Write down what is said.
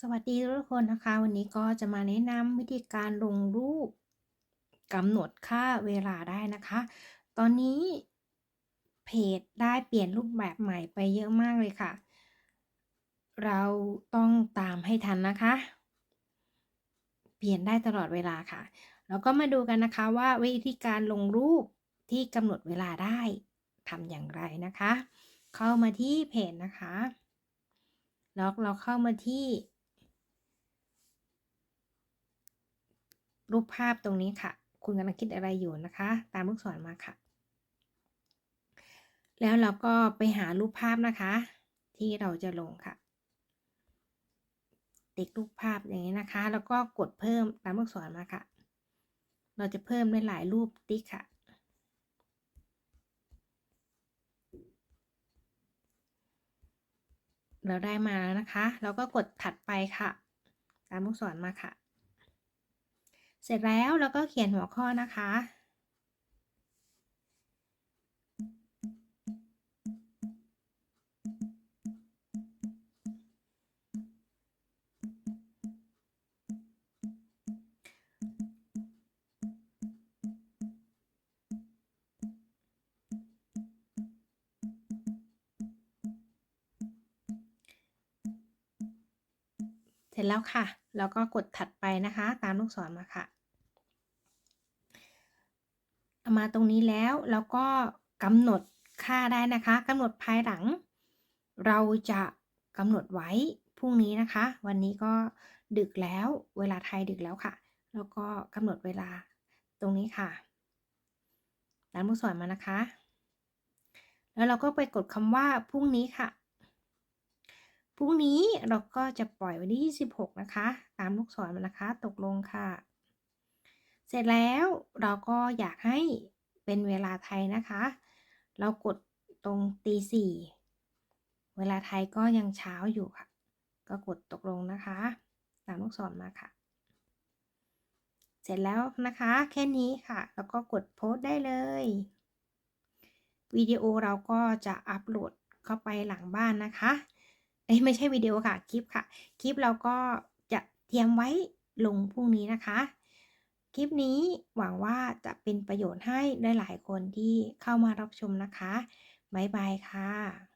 สวัสดีทุกคนนะคะ วันนี้ก็จะมาแนะนำวิธีการลงรูปกำหนดค่าเวลาได้นะคะ ตอนนี้เพจได้เปลี่ยนรูปแบบใหม่ไปเยอะมากเลยค่ะ เราต้องตามให้ทันนะคะ เปลี่ยนได้ตลอดเวลาค่ะ แล้วก็มาดูกันนะคะว่าวิธีการลงรูปที่กำหนดเวลาได้ทำอย่างไรนะคะ เข้ามาที่เพจนะคะแล้วเราเข้ามาที่ รูปภาพตรงนี้ค่ะ คุณกำลังคิดอะไรอยู่นะคะ ตามลูกศรมาค่ะ แล้วเราก็ไปหารูปภาพนะคะ ที่เราจะลงค่ะ ติ๊กรูปภาพอย่างนี้นะคะ แล้วก็กดเพิ่มตามลูกศรมาค่ะ เราจะเพิ่มได้หลายรูปติ๊กค่ะเราได้มาแล้วนะคะ เราก็กดถัดไปค่ะ ตามลูกศรมาค่ะ เสร็จแล้วเราก็เขียนหัวข้อนะคะ ร็จแล้วค่ะ แล้วก็กดถัดไปนะคะ ตามลูกศรมาค่ะ มาตรงนี้แล้วแล้วก็กำหนดค่าได้นะคะกำหนดภายหลัง เราจะกำหนดไว้พรุ่งนี้นะคะ วันนี้ก็ดึกแล้วเวลาไทยดึกแล้วค่ะ แล้วก็กำหนดเวลาตรงนี้ค่ะตามลูกศรมานะคะ แล้วเราก็ไปกดคำว่าพรุ่งนี้ค่ะ พรุ่งนี้เราก็จะปล่อยวันที่ 26 นะคะ ตามลูกศรมานะคะ ตกลงค่ะ เสร็จแล้วเราก็อยากให้เป็นเวลาไทยนะคะ เรากดตรงตีสี่เวลาไทยก็ยังเช้าอยู่ค่ะ ก็กดตกลงนะคะ ตามลูกศรมาค่ะ เสร็จแล้วนะคะ แค่นี้ค่ะ แล้วก็กดโพสต์ได้เลย วิดีโอเราก็จะอัปโหลดเข้าไปหลังบ้านนะคะ เอ้ไม่ใช่วิดีโอค่ะ คลิปค่ะ คลิปเราก็จะเตรียมไว้ลงพรุ่งนี้นะคะ คลิปนี้หวังว่าจะเป็นประโยชน์ให้ได้หลายคนที่เข้ามารับชมนะคะ บ๊ายบายค่ะ